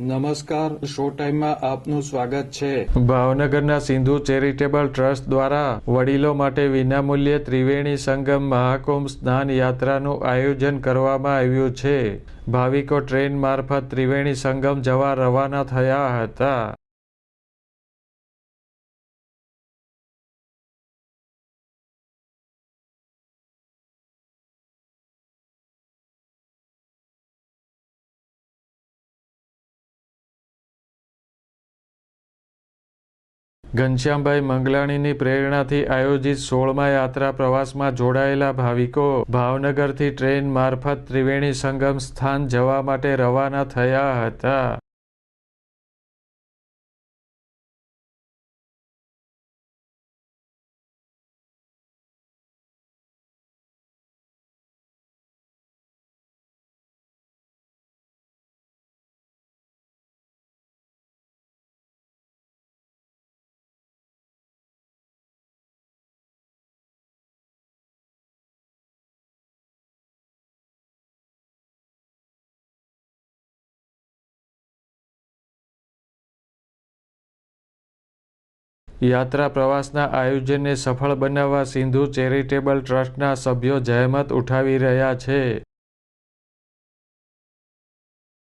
નમસ્કાર, શો ટાઈમમાં આપનું સ્વાગત છે. ભાવનગરના સિંધુ ચેરિટેબલ ટ્રસ્ટ દ્વારા વડીલો માટે વિનામૂલ્યે ત્રિવેણી સંગમ મહાકુંભ સ્નાન યાત્રાનું આયોજન કરવામાં આવ્યું છે. ભાવિકો ટ્રેન મારફત ત્રિવેણી સંગમ જવા રવાના થયા હતા. ઘનશ્યામભાઈ મંગલાણીની પ્રેરણાથી આયોજિત સોળમા યાત્રા પ્રવાસમાં જોડાયેલા ભાવિકો ભાવનગરથી ટ્રેન મારફત ત્રિવેણી સંગમ સ્થાન જવા માટે રવાના થયા હતા. યાત્રા પ્રવાસના આયોજનને સફળ બનાવવા સિંધુ ચેરિટેબલ ટ્રસ્ટના સભ્યો જહેમત ઉઠાવી રહ્યા છે.